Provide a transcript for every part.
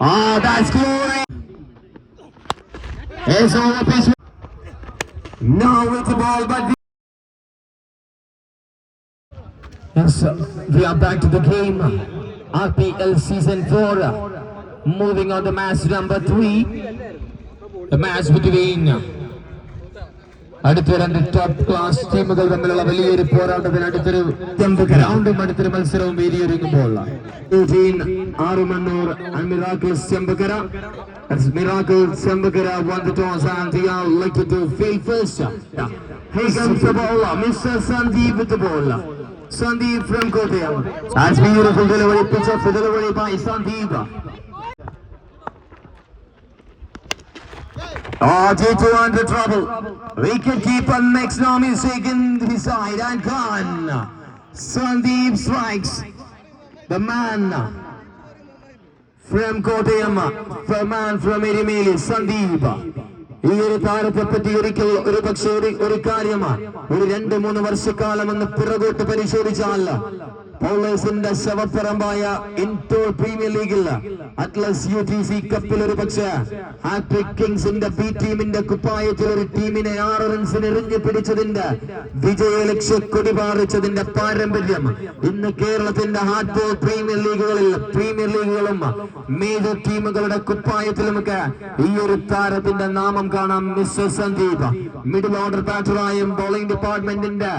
Ah, that's glory. It's over pitch. Now with the ball, but Yes, we are back to the game. RPL season 4. Moving on to match number 3. The match between അടുത്ത രണ്ട് top class ടീമുകൾ തമ്മിലുള്ള വലിയൊരു പോരാട്ടത്തിന് അടുത്തൊരു ഗ്രൗണ്ടും അടുത്തൊരു മത്സരവും delivery by Sandeep. Oh, G2 under trouble. Wicket keeper makes no mistake in his side and gone. Sandeep strikes the man from Kottayam, the man from Erimeli, Sandeep. ഈ ഒരു താരത്തെ പറ്റി ഒരിക്കൽ ഒരു പക്ഷേ ഒരു കാര്യമാണ് ഒരു രണ്ട് മൂന്ന് വർഷക്കാലം എന്ന് പിറകോട്ട് പരിശോധിച്ചാൽ പൗളേഴ്സിന്റെ ശവപ്പുറമായ ഇൻഡോർ പ്രീമിയർ ലീഗിൽ അറ്റ്ലസ് യു ടി സി കപ്പിൽ ഒരു പക്ഷേ ഹാട്രിക് കിങ്സിന്റെ ബി ടീമിന്റെ കുപ്പായത്തിൽ ഒരു ടീമിനെ ആറ് റൺസിന് എറിഞ്ഞു പിടിച്ചതിന്റെ വിജയലക്ഷ്യ കൊടി പാറിച്ചതിന്റെ പാരമ്പര്യം ഇന്ന് കേരളത്തിന്റെ ഹാർഡ് പ്രീമിയർ ലീഗുകളിൽ പ്രീമിയർ ലീഗുകളും മേജർ ടീമുകളുടെ കുപ്പായത്തിലുമൊക്കെ ഈ ഒരു താരത്തിന്റെ നാമം കാണാം മിസ്റ്റർ സന്ദീപ്. മിഡിൽ ഓർഡർ ബാറ്ററായും ബോളിംഗ് ഡിപ്പാർട്ട്മെന്റിന്റെ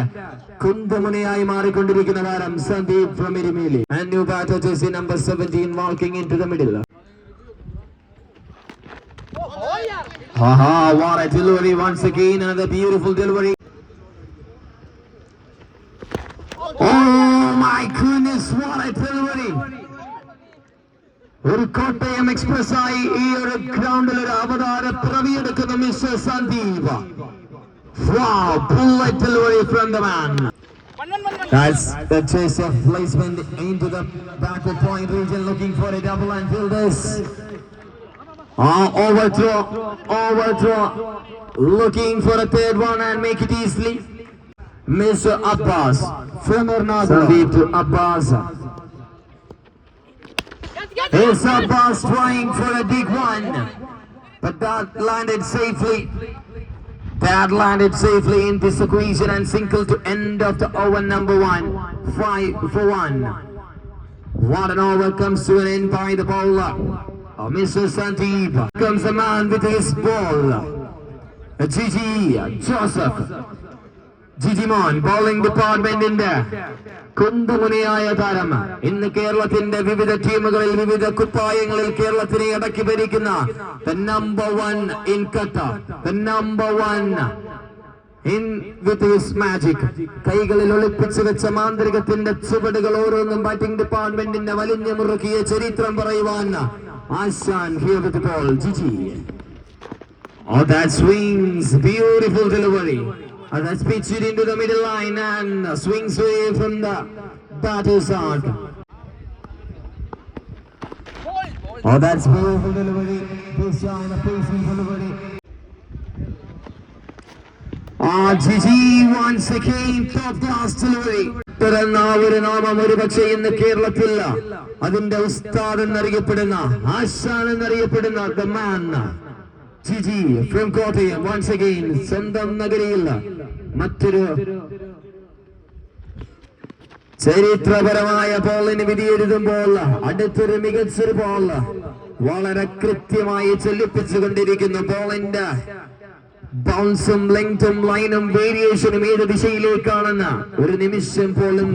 കുന്തമുനയായി മാറിക്കൊണ്ടിരിക്കുന്ന താരം Sandeep from and new batter jersey number 17 walking in to the middle Aha, what a delivery once again, another beautiful delivery. Oh my goodness, what a delivery! ഒരു Kottayam express ആയി ഈ ഒരു ഗ്രൗണ്ടിൽ ഒരു അവതാര പ്രവിയെടുക്കുന്ന mister Sandeep Wow, bullet delivery from the man. That's the chase of placement into the backward point region looking for a double and fill this. Ah, overthrow, overthrow. Looking for a third one and make it easily. Mr. Abbas Ernakulam. Sandeep to Abbas. Here's Abbas trying for a big one. But that landed safely. That landed safely in this equation and single to end of the over number one. Five for one. What an over comes to an end by the bowler. Oh, Mr. Sandeep. Comes the man with his ball. Gigi Joseph. Gijimon bowling ഡിപ്പാർട്ട്മെന്റിന്റെ കുന്തുമുനിയായ താരം. ഇന്ന് കേരളത്തിന്റെ വിവിധ ടീമുകളിൽ വിവിധ കുപ്പായങ്ങളിൽ കേരളത്തിനെ അടക്കി ഭരിക്കുന്ന number one in the number one in with his magic. കൈകളിൽ ഒളിപ്പിച്ചു വെച്ച മാന്ത്രികത്തിന്റെ ചുവടുകൾ ഓരോന്നും ബാറ്റിംഗ് ഡിപ്പാർട്ട്മെന്റിന്റെ വലിഞ്ഞു മുറുക്കിയ ചരിത്രം പറയുവാൻ ആശാൻ here with ball. Gigi. Oh, that swings. Beautiful delivery. And that spits it into the middle line and swings away from the battle side. Oh, that's beautiful delivery. This time, a pacing delivery. Ah, GG once again, top class delivery. പിറന്ന ഒരു നാമം ഒരു പക്ഷേ ഇന്ന് കേരളത്തില്ല അതിന്റെ ഉസ്താദ് എന്നറിയപ്പെടുന്ന ആശാൻ എന്നറിയപ്പെടുന്ന the man Gigi from Kottayam once again സ്വന്തം നഗരിയിൽ മറ്റൊരു ചരിത്രപരമായ ബോളിന് വിധിയെഴുതുമ്പോൾ അടുത്തൊരു മികച്ചൊരു ബോൾ വളരെ കൃത്യമായി ചൊല്ലിപ്പിച്ചുകൊണ്ടിരിക്കുന്നു ബോളിന്റെ ബൗൺസും ലെങ്തും ലൈനും വേരിയേഷനും ഏത് ദിശയിലേക്കാണെന്ന ഒരു നിമിഷം പോലും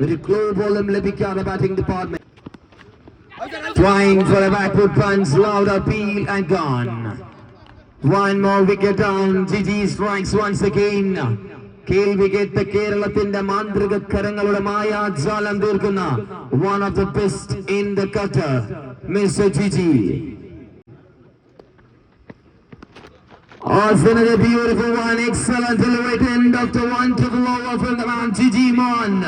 ഒരു ക്ലൂ പോലും ലഭിക്കാതെ batting department Trying for a backward punch, loud appeal and gone. One more wicket down. Gigi strikes once again. കേൾവി കേട്ട് കേരളത്തിന്റെ മാന്ത്രിക കരങ്ങളുടെ മായാജാലം തീർക്കുന്ന one of the best in the cutter mister Jiji Arsenal a beautiful one, excellent delivery to end of the one to the lower from the man Gigi Mon.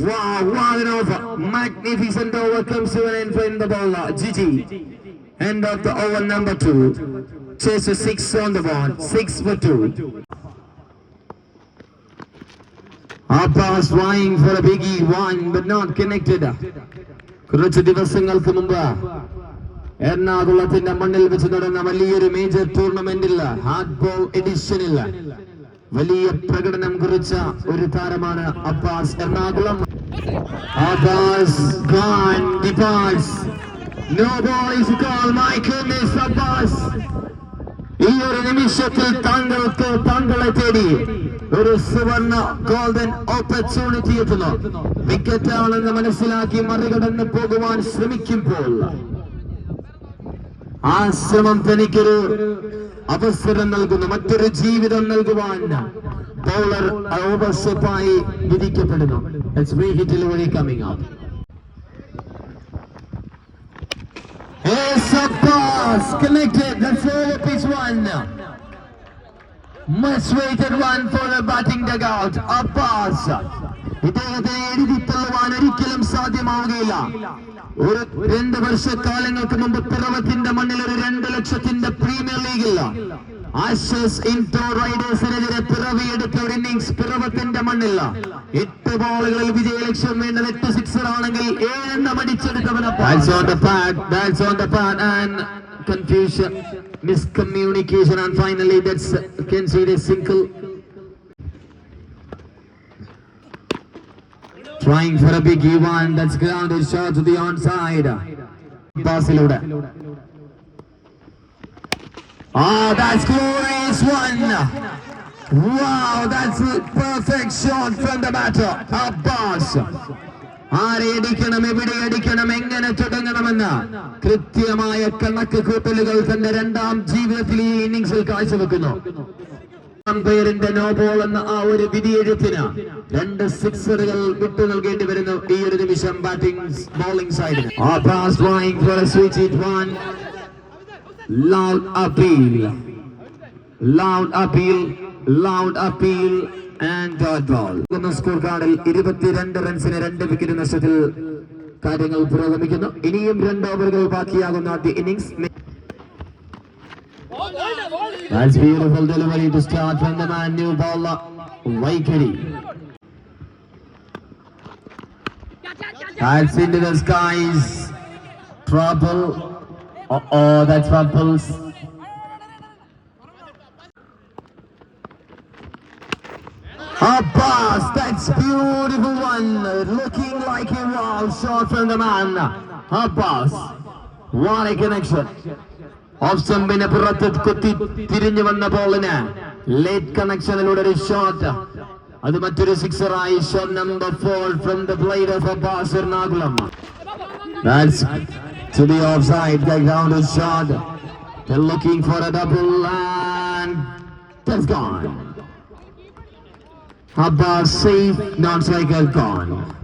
Wow, what an over. Magnificent over comes to an end for the bowler. Gigi. End of the over number two. Chase a six on the board. Six for two. Abbas flying for a biggie one but not connected. കുറച്ച് ദിവസങ്ങൾക്ക് മുമ്പ് എറണാകുളത്തിന്റെ മണ്ണിൽ വെച്ച് നടന്ന വലിയൊരു major ടൂർണമെന്റിൽ hard ball എഡിഷനിൽ വലിയ പ്രകടനം കുറിച്ച ഒരു താരമാണ് Abbas Ernakulam Abbas Khan ഡിപ്പാർട്സ് No boys call my goodness Abbas ഈ ഒരു നിമിഷത്തിൽ താങ്കൾക്ക് താങ്കളെ തേടി ഒരു സുവർണ ഗോൾഡൻ ഓപ്പർച്യൂണിറ്റി എത്തുന്നു. വിക്കറ്റ് ആണെന്ന് മനസ്സിലാക്കി മറികടന്ന് പോകുവാൻ ശ്രമിക്കുമ്പോൾ ആ ശ്രമം തനിക്കൊരു അവസരം നൽകുന്നു. മറ്റൊരു ജീവിതം നൽകുവാൻ ബൗളർ ഓവർസ്റ്റെപ്പായി വിധിക്കപ്പെടുന്നു. ഇറ്റ്സ് മീ ഹിറ്റിൽ വഴി coming up. Yes, Abbas connected. That's over pitch one. Much waited one for the batting dugout. Abbas. ഇദ്ദേഹത്തെ എഴുതി തള്ളുവാൻ ഒരിക്കലും സാധ്യമാവുകയില്ല ഒരു രണ്ട് വർഷക്കാലങ്ങൾക്ക് മുമ്പ് പിറവത്തിന്റെ മണ്ണിൽ ഒരു രണ്ട് ലക്ഷത്തിന്റെ പ്രീമിയർ ലീഗില്ല ആഷസ് ഇൻഡോർ റൈഡേഴ്സിനെതിരെ പിറവിയെടുത്ത ഒരു ഇന്നിംഗ്സ് പിറവത്തിന്റെ മണ്ണില്ല എട്ട് ബോളുകളിൽ വിജയലക്ഷ്യം വേണ്ടത് എട്ട് സിക്സർ ആണെങ്കിൽ ഏഴെണ്ണം അടിച്ചെടുത്തവനെ That's on the pad. That's on the pad and confusion, miscommunication, and finally that's can see the single. Trying for a big one. That's grounded shot to the onside. Passilude. Ah, that's glorious one. Wow, that's a perfect shot from the batter. Abbas. ആരെ അടിക്കണം എവിടെ അടിക്കണം എങ്ങനെ തുടങ്ങണമെന്ന് കൃത്യമായ കണക്ക് കൂട്ടലുകൾ തന്റെ രണ്ടാം ജീവിതത്തിൽ ഈ ഇന്നിംഗ്സിൽ കാഴ്ചവെക്കുന്നു അമ്പയറിന്റെ നോബോൾ എന്ന ആ ഒരു വിധിയെഴുത്തിന് രണ്ട് സിക്സറുകൾ വിട്ടു നൽകേണ്ടി വരുന്നു ഈ ഒരു നിമിഷം ബാറ്റിംഗ് ബോളിംഗ് സൈഡിന് loud appeal loud appeal loud appeal and dot ball എന്ന സ്കോർ കാർഡിൽ ഇരുപത്തിരണ്ട് റൺസിന് രണ്ട് വിക്കറ്റ് നഷ്ടത്തിൽ കാര്യങ്ങൾ പുരോഗമിക്കുന്നു ഇനിയും രണ്ട് ഓവറുകൾ ബാക്കിയാകുന്ന ആദ്യ innings That's beautiful delivery to start from the man new bowler Vaikari. That's into the skies. Trouble. Uh oh, that's Rumples. Abbas, that's beautiful one. Looking like a wall shot from the man. Abbas. What a connection. Off സ്റ്റമ്പിന് പുറത്ത് കുത്തി തിരിഞ്ഞു വന്ന ബോളിന് late കണക്ഷനിലൂടെ ഒരു shot അത് മറ്റൊരു സിക്സറായി shot number four from the blade of Abbas Ernakulam That's to the offside. They ground a shot. They're looking for a double and that's gone. Abbas safe, non-striker gone.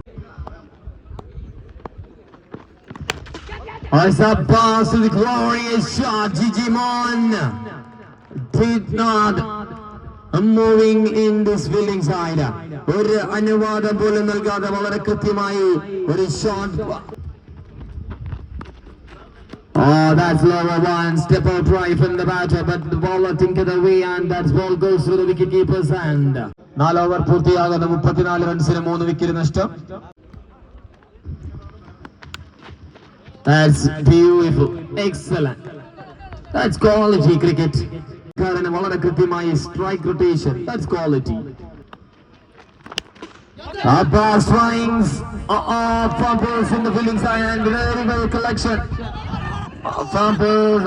As Abbas with a glorious shot, Gigi Mon did not moving in this fielding side. ഒരു അനുവാദം പോലും നൽകാതെ വളരെ കൃത്യമായി ഒരു shot Oh, that's lower one. Step out right from the batter, but the ball tinkered away and that ball goes through the wicket keeper's hand. നാല് over പൂർത്തിയാകുന്ന മുപ്പത്തിനാല് റൺസിന് മൂന്ന് വിക്കറ്റ് നഷ്ടം That's beautiful. Excellent. That's quality cricket. കാരണം വളരെ കൃത്യമായി strike rotation that's quality Abbas strings. Uh-oh, fumbles in the fielding side and very well collection. Uh, Fumbles.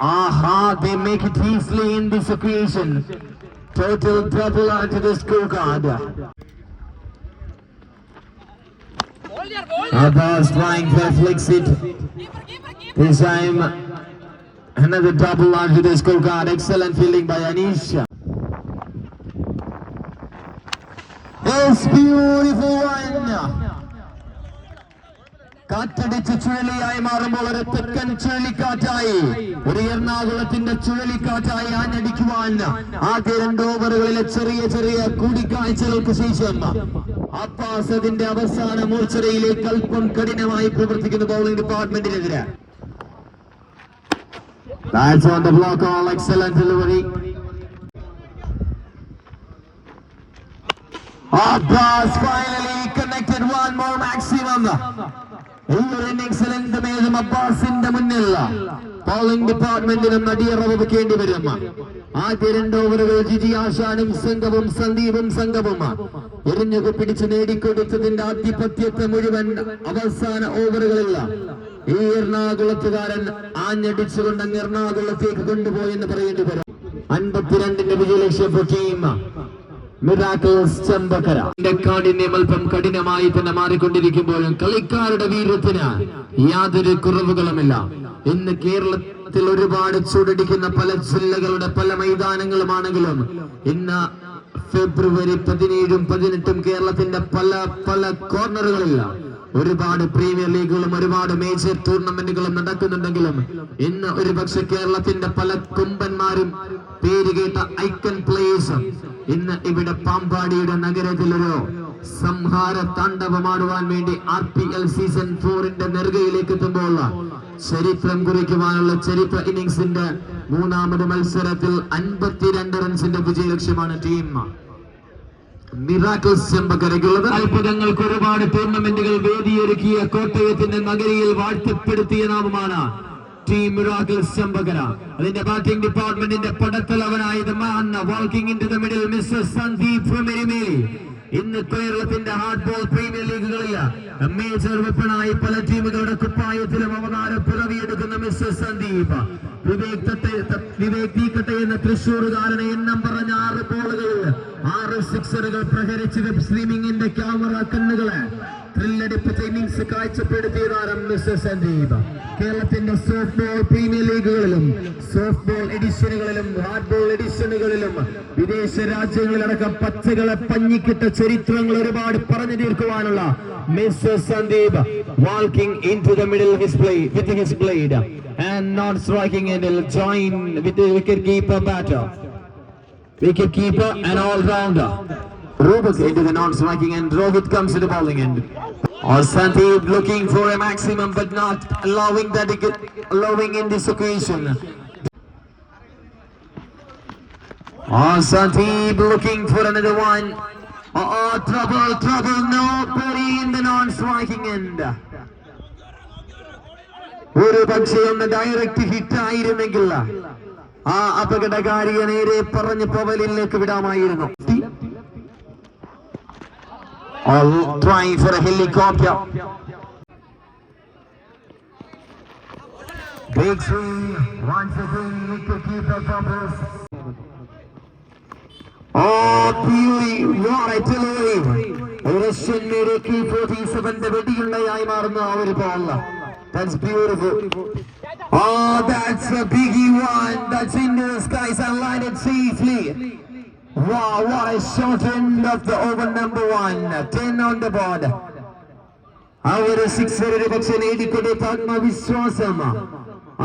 Aha, they make it easily in this occasion. Total double onto the scorecard. Abbas trying to flex it. This time, another double onto the scorecard. Excellent fielding by Anisha. It's beautiful one. കാറ്റടിച്ച് ചുഴലിയായി മാറുമ്പോൾ ഒരു തെക്കൻ ചുഴലിക്കാറ്റായി. ഒരു എറണാകുളത്തിന്റെ ചുഴലിക്കാറ്റായി ആഞ്ഞടിക്കുവാൻ ആദ്യ രണ്ട് ഓവറുകളിലെ ചെറിയ ചെറിയ കൂടിക്കാഴ്ചകൾക്ക് ശേഷം അബ്ബാസ് അവസാന മൂർച്ചരയിലേക്ക് അല്പം കഠിനമായി പ്രവർത്തിക്കുന്ന ബൗളിംഗ് ഡിപ്പാർട്ട്മെന്റിനെതിരെ That's on the block, all excellent finally connected one more maximum. ഇന്നിംഗ്സിൽ മേലും അബ്ബാസിന്റെ മുന്നിൽ ബോളിംഗ് ഡിപ്പാർട്ട്മെന്റിനും നടിയറവ് വെക്കേണ്ടി വരും ആദ്യ രണ്ട് ഓവറുകൾ ജിജി ആശാനും സംഘവും സന്ദീപും സംഘവും എറിഞ്ഞു പിടിച്ച് നേടിക്കൊടുത്തതിന്റെ ആധിപത്യത്തെ മുഴുവൻ അവസാന ഓവറുകളിൽ ഈ എറണാകുളത്തുകാരൻ ആഞ്ഞടിച്ചുകൊണ്ട് അങ്ങ് എറണാകുളത്തേക്ക് കൊണ്ടുപോയെന്ന് പറയേണ്ടി വരും. അൻപത്തിരണ്ടിന്റെ വിജയലക്ഷ്യം ടീം മിറാക്കിൾസ് ചെമ്പക്കര. കാഠിന്യം അല്പം കഠിനമായി തന്നെ മാറിക്കൊണ്ടിരിക്കുമ്പോഴും കളിക്കാരുടെ വീര്യത്തിന് യാതൊരു കുറവുകളുമില്ല. ഇന്ന് കേരളത്തിൽ ഒരുപാട് ചൂടടിക്കുന്ന പല ജില്ലകളുടെ പല മൈതാനങ്ങളുമാണെങ്കിലും ഇന്ന് ഫെബ്രുവരി പതിനേഴും പതിനെട്ടും കേരളത്തിന്റെ പല പല കോർണറുകളിൽ ഒരുപാട് പ്രീമിയർ ലീഗുകളും ഒരുപാട് മേജർ ടൂർണമെന്റുകളും നടക്കുന്നുണ്ടെങ്കിലും ഇന്ന് ഒരുപക്ഷെ കേരളത്തിന്റെ പല കുമ്പന്മാരും പേര് കേട്ട ഐക്കൺ പ്ലേയേഴ്സും ഇന്ന് ഇവിടെ പാമ്പാടിയുടെ നഗരത്തിൽ ഒരു സംഹാര താണ്ഡവമാടുവാൻ വേണ്ടി ആർ പി എൽ സീസൺ ഫോറിന്റെ നെറുകയിലേക്ക് എത്തുമ്പോൾ ചരിത്രം കുറിക്കുവാനുള്ള ചരിത്ര ഇന്നിംഗ്സിന്റെ മൂന്നാമത് മത്സരത്തിൽ അൻപത്തിരണ്ട് റൺസിന്റെ വിജയലക്ഷ്യമാണ് ടീം അത്ഭുതങ്ങൾക്ക് ഒരുപാട് ടൂർണമെന്റുകൾ വേദിയൊരുക്കിയ കോട്ടയത്തിന്റെ നഗരിയിൽ വാഴ്ത്തപ്പെടുത്തിയ നാമമാണ് ടീം മിറാക്കിൾസ് ചെമ്പകര അതിന്റെ ബാറ്റിംഗ് ഡിപ്പാർട്ട്മെന്റിന്റെ പടത്തലവനായത് മഹന്ന walking in the middle mister Sandeep from Erumeli ഇന്ന് കേരളത്തിന്റെ ഹാർഡ് ബോൾ പ്രീമിയർ ലീഗുകളിൽ മേജർ വെപ്പണായി പല ടീമുകളുടെ കുപ്പായത്തിലും അവതാരം പിറവിയെടുക്കുന്ന മിസ്റ്റർ സന്ദീപ് വിവേക് വിവേക് തീക്കട്ടെ എന്ന തൃശ്ശൂറുകാരനെ എണ്ണം പറഞ്ഞ ആറ് ബോളുകളിൽ ആറ് സിക്സറുകൾ പ്രഹരിച്ച് സ്ട്രീമിംഗിന്റെ ക്യാമറ കണ്ണുകളെ. ത്രില്ലടിപ്പിച്ച ഇന്നിംഗ്സ് കാഴ്ചപ്പെടുത്തിയ താരം മിസ്റ്റർ സന്ദീപ്. കേരളത്തിന്റെ സോഫ്റ്റ്ബോൾ പ്രീമിയർ ലീഗുകളിലും സോഫ്റ്റ്ബോൾ എഡിഷനുകളിലും ഹാർഡ്ബോൾ എഡിഷനുകളിലും വിദേശ രാജ്യങ്ങളിലടക്കം പച്ചകളെ പഞ്ഞിക്കിട്ട ചരിത്രങ്ങൾ ഒരുപാട് പറഞ്ഞു തീർക്കുവാനുള്ള mister Sandeep walking in to the middle his play with his blade and not striking എൻഡിൽ join with wicket keeper batter wicket keeper and all rounder. Rubik into the non-striking end. Rohit comes to the bowling end. Or looking for a maximum but not allowing that allowing in this occasion. Oh, Sandeep looking for another one. Oh, oh, trouble, trouble. Nobody in the non-striking end. ഒരു പക്ഷേ ഒന്ന് direct hit ആയിരുന്നെങ്കിൽ ആ അപകടകാരിയെ നേരെ പറഞ്ഞ് പവലിലേക്ക് വിടാമായിരുന്നു All trying for a helicopter. Big swing once again, keep from us. Oh, Peely, what a delivery! Russian made a key 47 the wedding by Aimarna. That's beautiful. Oh, that's a biggie one. That's into the skies and landed safely. Wow, what a shot end of the over number one. Ten on the board. ആ ഒരു six ഒരു പക്ഷെ നേടിക്കൊടുത്ത ആത്മവിശ്വാസം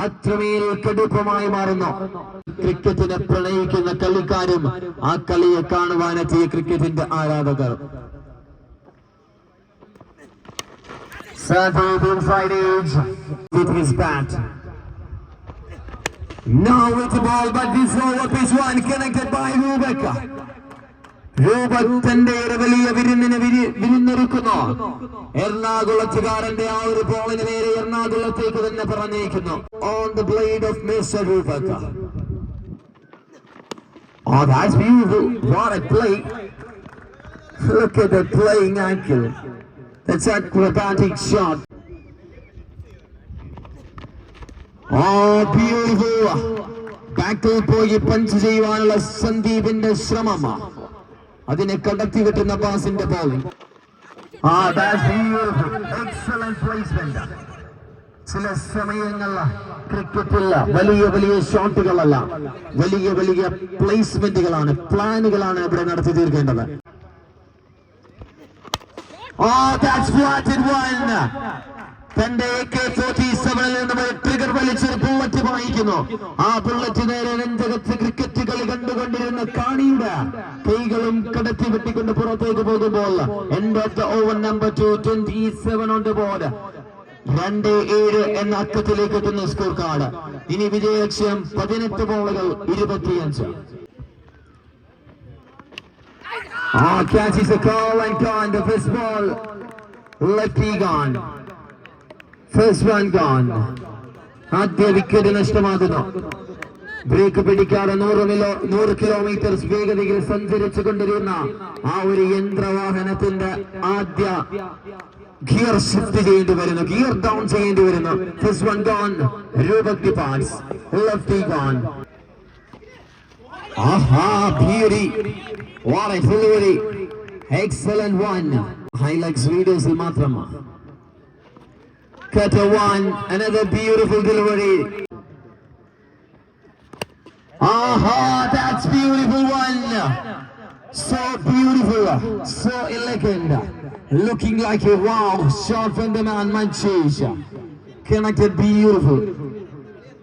അത്രമേൽ കടുപ്പമായി മാറുന്നു ക്രിക്കറ്റിനെ പ്രണയിക്കുന്ന കളിക്കാരും ആ കളിയെ കാണുവാനെത്തിയ ക്രിക്കറ്റിന്റെ ആരാധകർ Sadhguru inside edge with his bat. Now with the ball, but this over pitch one connected by Rubek. Roopak തന്റെ ഒരു വലിയ വിരുന്നിന് വിരി- വിരുന്നൊരുക്കുന്നു എറണാകുളത്തുകാരന്റെ ആ ഒരു ബോളിന് നേരെ എറണാകുളത്തേക്ക് തന്നെ പറഞ്ഞേക്കുന്നു on the blade of mister Roopak Oh, that's beautiful. What a play. Look at the playing ankle. That's acrobatic shot. ബാക്കിൽ പോയി പഞ്ച് ചെയ്യുവാനുള്ള സന്ദീപിന്റെ ശ്രമം. അതിനെ കണ്ടെത്തി കിട്ടുന്ന പാസിന്റെ ബോളിംഗ് ആ എക്സലന്റ് ചില സമയങ്ങളിൽ ക്രിക്കറ്റില്ല വലിയ വലിയ ഷോട്ടുകളല്ല വലിയ വലിയ പ്ലേസ്മെന്റുകളാണ് പ്ലാനുകളാണ് ഇവിടെ നടത്തി തീർക്കേണ്ടത്. Oh, flatted one. തന്റെ എ കെ ഫോർട്ടി സെവനിൽ നിന്നും ട്രിഗർ വലിച്ചൊരു ബുള്ളറ്റ് വാങ്ങിക്കുന്നു ആ ബുള്ളറ്റ് നേരെ രഞ്ജകത്ത് ക്രിക്കറ്റ് കളി കണ്ടുകൊണ്ടിരുന്ന കാണിയുടെ കൈകളും കടത്തി വെട്ടിക്കൊണ്ട് പുറത്തേക്ക് പോകുമ്പോൾ end of the over number two twenty seven the board രണ്ട് ഏഴ് എന്ന അക്കത്തിലേക്ക് എത്തുന്ന സ്കോർ കാർഡ് ഇനി വിജയലക്ഷ്യം പതിനെട്ട് ബോളുകൾ ഇരുപത്തിയഞ്ച് Ah, catches a call and gone. The first ball, lefty gone. First one ആദ്യ വിക്കറ്റ് നഷ്ടമാകുന്നു. ബ്രേക്ക് പിടിക്കാതെ നൂറ് കിലോ നൂറ് കിലോമീറ്റർ വേഗതയിൽ സഞ്ചരിച്ചു കൊണ്ടിരുന്ന ആ ഒരു യന്ത്രവാഹനത്തിന്റെ ആദ്യ ഗിയർ ഷിഫ്റ്റ് ചെയ്യേണ്ടി വരുന്നു. ഗിയർ ഡൗൺ ചെയ്യേണ്ടി വരുന്നു. ഫസ്റ്റ് വൺ ഗോൺ രൂപക് പാൻസ് ലെഫ്റ്റ് ഗോൺ ആഹാ ഭീരി. What a excellent one highlights വീഡിയോസിൽ മാത്രം Cutter one another beautiful delivery Aha, that's beautiful one. So beautiful, so elegant, looking like a wow shot from the man Manchis. Connected beautiful.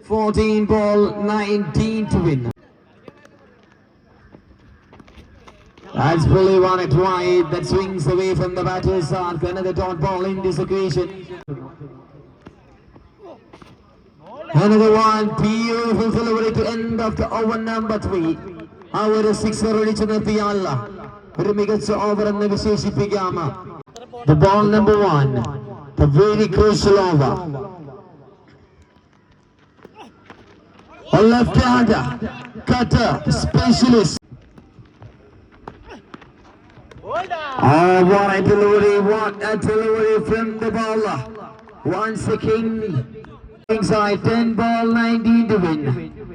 14 ball, 19 to win. That's fully one it wide. That swings away from the batter's arc. Another dot ball in this occasion. Another one, beautiful delivery to end of the over number three. ആ ഒരു sixer ഒഴിച്ചു നിർത്തിയല്ല ഒരു മികച്ച over എന്ന് വിശേഷിപ്പിക്കാം The ball number one, the very crucial over. A left-hander, cutter, specialist. All right, What a delivery from the ball. Once again, king inside 10 ball 19 to win.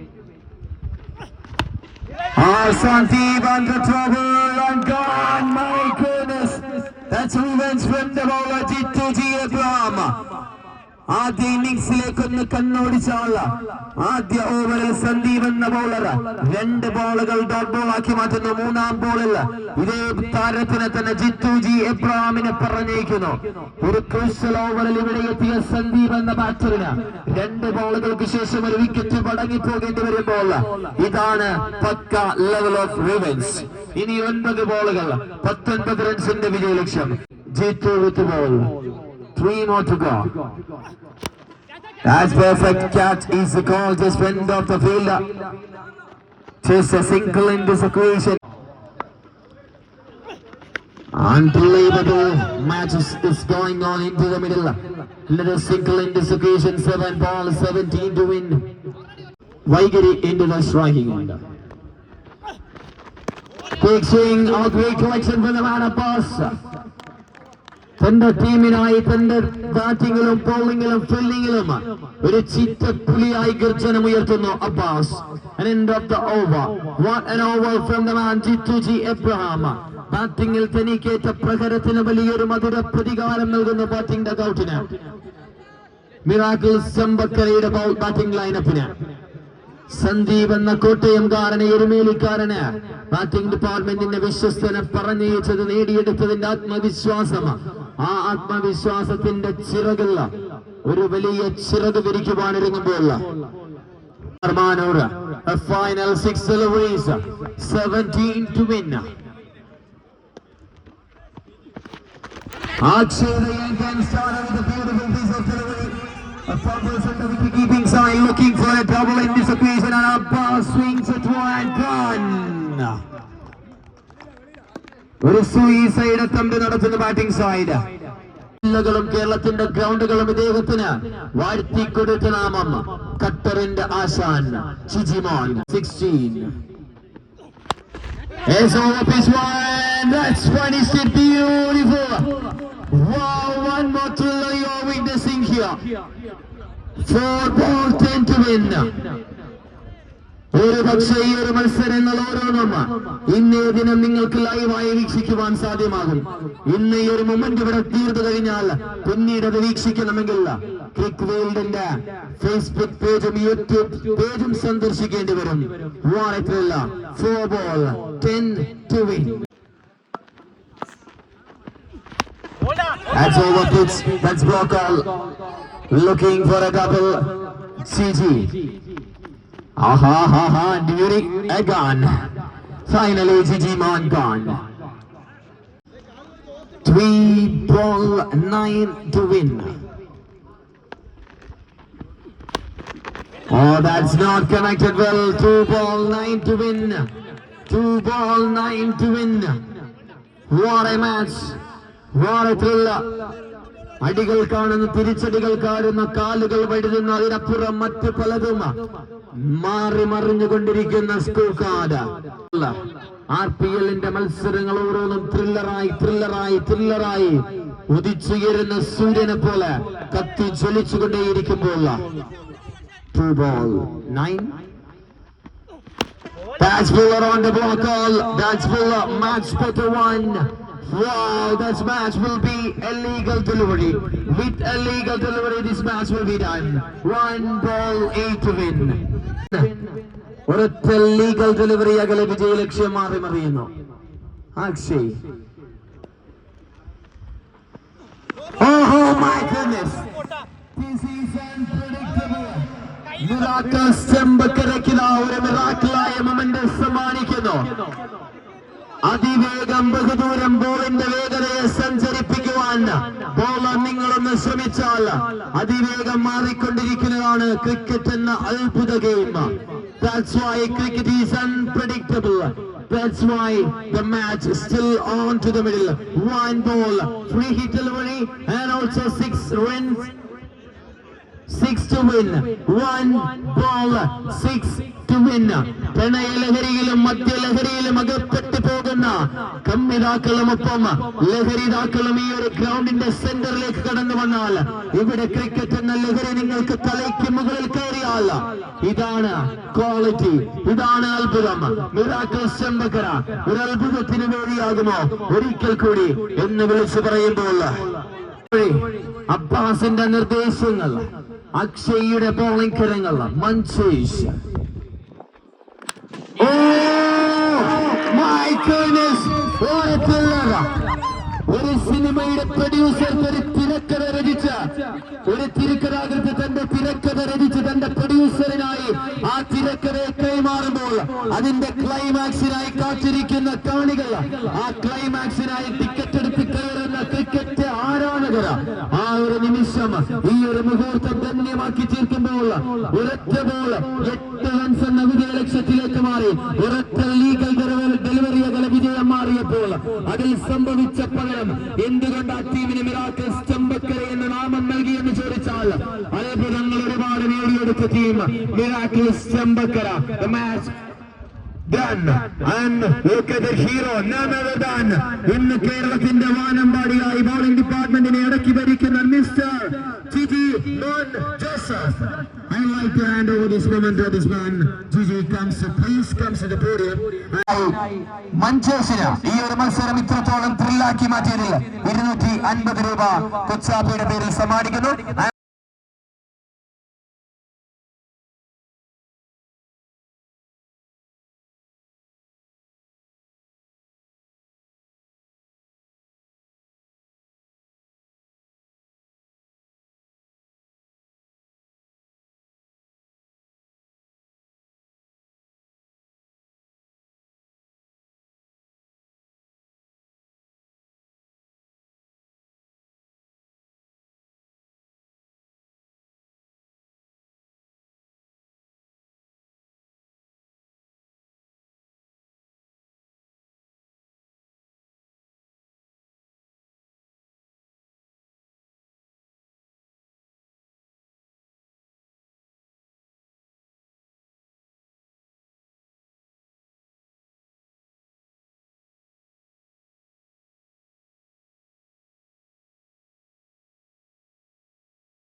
Asante on the trouble and gone, my goodness. That's revenge from the ball, Jittuji Abraham. ആദ്യ ഇന്നിംഗ്സിലേക്ക് ഒന്ന് കണ്ണോടിച്ചാള. ആദ്യ ഓവറിൽ സന്ദീപ് എന്ന bowler രണ്ട് ബോളുകൾ dot ball ആക്കി മാറ്റുന്നു. മൂന്നാം ബോളിൽ ഇതേ താരത്തിനെ തന്നെ ജിത്തു ജി എബ്രാമിനെ പറഞ്ഞേക്കുന്നു ഒരു ക്രൂഷ്യൽ ഓവറിൽ ഇവിടെ എത്തിയ സന്ദീപ് എന്ന ബാറ്ററിന് രണ്ട് ബോളുകൾക്ക് ശേഷം ഒരു വിക്കറ്റ് മടങ്ങി പോകേണ്ടി വരുമ്പോൾ ഇതാണ് പക്ക ലെവൽ ഓഫ് റിവൻസ് ഇനി ഒൻപത് ബോളുകൾ പത്തൊൻപത് റൺസിന്റെ വിജയ ലക്ഷ്യം Jithu with ball Three more to go. That's perfect catch is the call just off the fielder. Just a single in this equation. Unbelievable match is, going on into the middle. Little single in this occasion, seven ball, 17 to win. Vaigiri into the striking end. Quick swing, a great collection for the man of. തന്റെ ടീമിനായി തന്റെ ബാറ്റിംഗിലും ബോളിംഗിലും ഫീൽഡിംഗിലും ഒരു ചിറ്റപ്പുലിയായി ഗർജനം ഉയർത്തുന്നു Abbas. Abraham ബാറ്റിംഗിൽ തനിക്കേറ്റ പ്രകരത്തിന് വലിയൊരു മധുര പ്രതികാരം നൽകുന്നു batting ഡഗൌട്ടിന് miracle സെമ്പക്കരയുടെ ബൗൾ ബാറ്റിംഗ് ലൈനപ്പിന് സന്ദീപ് എന്ന കോട്ടയംകാരനെ എരുമേലിക്കാരന്. ബാറ്റിംഗ് ഡിപ്പാർട്ട്മെന്റിന്റെ വിശ്വസ്തനെ പറഞ്ഞയച്ചത് നേടിയെടുത്തതിന്റെ ആത്മവിശ്വാസം. ആ ആത്മവിശ്വാസത്തിന്റെ ചിറകുള്ള ഒരു വലിയ ചിറക് വിരിക്കുവാനൊരുങ്ങുമ്പോൾ final six deliveries seventeen to win Akshay can start with a beautiful piece of delivery. A fumble from the keeping side looking for a double in this occasion and Abbas swings it one gone. നടത്തുന്ന batting side ജില്ലകളും കേരളത്തിന്റെ ഗ്രൗണ്ടുകളും ഇദ്ദേഹത്തിന് വാഴ്ത്തിക്കൊടുത്ത നാമം ഖത്തറിന്റെ ആശാൻ Shijimon sixteen. That's finished it beautiful. Wow, one more thriller you're witnessing here. Four ball ten to win. ഒരു പക്ഷേ ഈ ഒരു മത്സരങ്ങൾ ഓരോന്നും ഇന്നേ ദിനം നിങ്ങൾക്ക് ലൈവായി വീക്ഷിക്കുവാൻ സാധ്യമാകും ഇന്ന് ഈ ഒരു മൊമെന്റ് ഇവിടെ തീർന്നു കഴിഞ്ഞാൽ പിന്നീട് അത് വീക്ഷിക്കണമെങ്കിൽ ക്രിക്ക് വേൾഡിന്റെ ഫേസ്ബുക്ക് പേജും യൂട്യൂബ് പേജും സന്ദർശിക്കേണ്ടി വരും four ball ten to win That's over pitch. That's block all. Looking for a double. CG. Aha, ha, ha. During a gun. Finally, Gigi Man gone. Three ball nine to win. Oh, that's not connected well. Two ball nine to win. Two ball nine to win. What a match. What a thriller. അടികൾ കാണുന്ന തിരിച്ചടികൾ കാണുന്ന കാലുകൾ വഴുതുന്ന അതിനപ്പുറം മറ്റ് പലതും മാറി മറിഞ്ഞുകൊണ്ടിരിക്കുന്ന സ്കൂൾ കാർഡ് ആർ പി എല്ലിന്റെ മത്സരങ്ങൾ ഓരോന്നും ത്രില്ലറായി ത്രില്ലറായി ത്രില്ലറായി ഉദിച്ചുയരുന്ന സൂര്യനെ പോലെ കത്തി ജ്വലിച്ചുകൊണ്ടേയിരിക്കുമ്പോൾ That's Fuller on the block all. That's Fuller. Match one. Wow, this match will be a legal delivery. With a legal delivery, this match will be done. One ball, eight to win. ഒരൊറ്റ legal delivery അകലെ വിജയ ലക്ഷ്യം മാറി മറിയുന്നു അക്ഷയ് ഓഹോ my goodness This is unpredictable. Miracles ചെമ്പക്കരയ്ക്കിത ഒരു മിറാക്കിളായ moment സമ്മാനിക്കുന്നു അതിവേഗം ബഹുദൂരം ബോളിന്റെ വേഗതയെ സഞ്ചരിപ്പിക്കുവാൻ. ബോളർ നിങ്ങളൊന്ന് ശ്രമിച്ചാൽ അതിവേഗം മാറിക്കൊണ്ടിരിക്കുന്നതാണ് ക്രിക്കറ്റ് എന്ന അത്ഭുത game. That's why cricket is unpredictable that's why the match still on to the middle one ball free hit വഴി and also six runs six to win. One ball, six to win. പ്രണയലഹരിയിലും മദ്യലഹരിയിലും അകപ്പെട്ടു പോകുന്ന കമ്മിതാക്കളുമൊപ്പം ലഹരിതാക്കളും ഈ ഒരു ഗ്രൗണ്ടിന്റെ സെന്ററിലേക്ക് കടന്നു വന്നാൽ ഇവിടെ ക്രിക്കറ്റ് എന്ന ലഹരി നിങ്ങൾക്ക് തലയ്ക്ക് മുകളിൽ കയറിയാൽ ഇതാണ് ക്വാളിറ്റി ഇതാണ് അത്ഭുതം മിറാക്കിൾ ചെമ്പക്കര ഒരു അത്ഭുതത്തിന് വേദിയാകുമോ ഒരിക്കൽ കൂടി എന്ന് വിളിച്ചു പറയുമ്പോൾ അബ്ബാസിന്റെ നിർദ്ദേശങ്ങൾ അക്ഷയ്യുടെ ബോളിംഗ് കിരങ്ങള. മഞ്ചേഷ് ഒരു സിനിമയുടെ പ്രൊഡ്യൂസർ തിരക്കഥ രചിച്ച ഒരു തിരക്കഥാകൃത്ത് തന്റെ തിരക്കഥ രചിച്ച് തന്റെ പ്രൊഡ്യൂസറിനായി ആ തിരക്കഥയെ കൈമാറുമ്പോൾ അതിന്റെ ക്ലൈമാക്സിനായി കാത്തിരിക്കുന്ന കാണികൾ ആ ക്ലൈമാക്സിനായി ടിക്കറ്റ് എടുത്ത് കയറുന്ന ക്രിക്കറ്റ് ആരാധകർ. ആ ഒരു നിമിഷം ഈ ഒരു മുഹൂർത്തം ധന്യമാക്കി തീർക്കുമ്പോൾ ഒരൊറ്റ ബോൾ എട്ട് റൺസ് എന്ന വിജയ ലക്ഷ്യത്തിലേക്ക് മാറി ഒരൊറ്റ ലീഗൽ ഡെലിവറി അകല വിജയം മാറിയപ്പോൾ അതിൽ സംഭവിച്ച പകരം എന്തുകൊണ്ട് ആ ടീമിന് മിറാക്കിൾസ് ചെമ്പക്കര എന്ന നാമം നൽകി നൽകിയെന്ന് ചോദിച്ചാൽ അത്ഭുതങ്ങൾ ഒരുപാട് നേടിയെടുത്ത team miracles Chembakara. Match done. And look at the hero, none other than കേരളത്തിന്റെ വാനമ്പാടിയായി ബോളിംഗ് ഡിപ്പാർട്ട്മെന്റിനെ അടക്കി ഭരിക്കുന്ന mister Gigi mon Joseph Like to hand over this moment to this man. Gigi comes, please comes to the podium. Manjeshwara ഈ ഒരു മത്സരം ഇത്രത്തോളം ത്രില്ലാക്കി മാറ്റിയതിൽ ഇരുന്നൂറ്റി അൻപത് രൂപ കൊച്ചാപ്പിയുടെ പേരിൽ സമ്മാനിക്കുന്നു